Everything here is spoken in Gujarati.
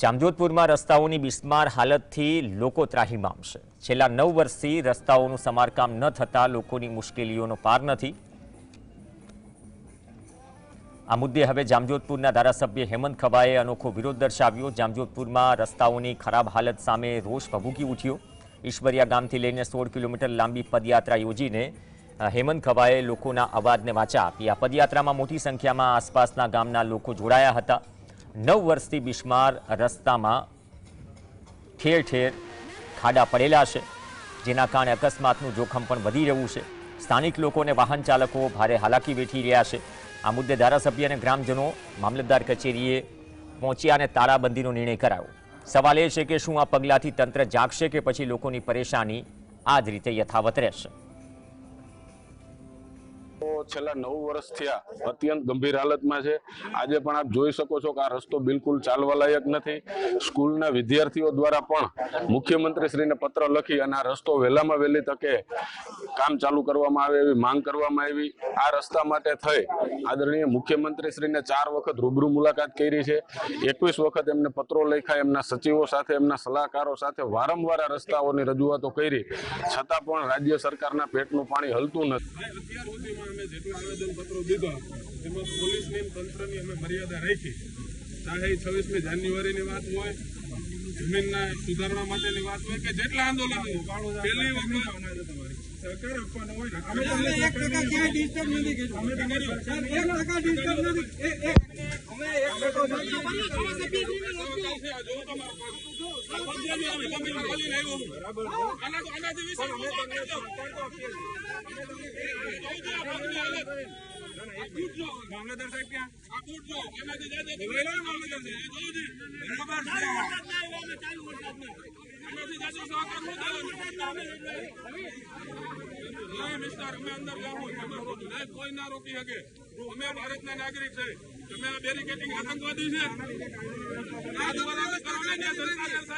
જામજોતપુરમાં રસ્તાઓની બિસ્માર હાલતથી લોકો ત્રાહીમામ છે છેલા 9 વર્ષથી રસ્તાઓનું સમારકામ ન થતા લોકોની મુશ્કેલીઓનો પાર નથી આ મુદ્દે હવે જામજોતપુરના ધારાસભ્ય હેમંત ખવાએ अनोખો વિરોધ દર્શાવ્યો જામજોતપુરમાં રસ્તાઓની ખરાબ હાલત સામે રોશ પગૂંકી ઉઠ્યો ઈશ્વરિયા ગામથી લઈને 16 કિલોમીટર લાંબી પદયાત્રા યોજીને હેમંત ખવાએ લોકોના અવાજને વાચા આપી પદયાત્રામાં મોટી સંખ્યામાં આસપાસના ગામના લોકો જોડાયા હતા 9 વર્ષથી બિસ્માર રસ્તામાં ઠેર ઠેર ખાડા પડેલા છે જેના કારણે અકસ્માતનું જોખમ પણ વધી રહ્યું છે સ્થાનિક લોકો ને વાહન ચાલકો ભારે હાલાકી વેઠી રહ્યા છે આ મુદ્દે ધારાસભ્ય અને ગ્રામજનો મામલેદાર કચેરીએ પહોંચીયા ને તારાबंदीનો નિર્ણય કરાયો સવાલ એ છે કે શું આ પગલાથી તંત્ર જાગશે કે પછી લોકોની પરેશાની આજ રીતે યથાવત રહેશે છેલ્લા નવ વર્ષ થયા અત્યંત ગંભીર હાલતમાં છે આજે પણ આપ જોઈ શકો છો કે આ રસ્તો બિલકુલ ચાલવા લાયક નથી સ્કૂલના વિદ્યાર્થીઓ દ્વારા પણ મુખ્યમંત્રીશ્રીને પત્ર લખી અને આ રસ્તો વહેલામાં વહેલી તકે કામ ચાલુ કરવામાં આવે એવી માંગ કરવામાં આવી આ રસ્તા માટે થઈ આદરણીય મુખ્યમંત્રીશ્રીને ચાર વખત રૂબરૂ મુલાકાત કરી છે એકવીસ વખત એમને પત્રો લખ્યા એમના સચિવો સાથે એમના સલાહકારો સાથે વારંવાર આ રસ્તાઓની રજૂઆતો કરી છતાં પણ રાજ્ય સરકારના પેટનું પાણી હલતું નથી જેટલા આવેદનપત્રો દીધા એમાં પોલીસની તંત્રની અમે મર્યાદા રાખી ચાહે છવ્વીસમી જાન્યુઆરીની વાત હોય જમીનના સુધારણા માટેની વાત હોય કે જેટલા આંદોલનો પહેલી વખત સરકાર આપવાનો હોય मामलेदार साहब क्या आप उठ जाओ मामलेदार સાહેબ અમે અંદર જવું કોઈ ના રોકી શકે અમે ભારતના નાગરિક છે તમે આ બેરિકેટિંગ આતંકવાદી છે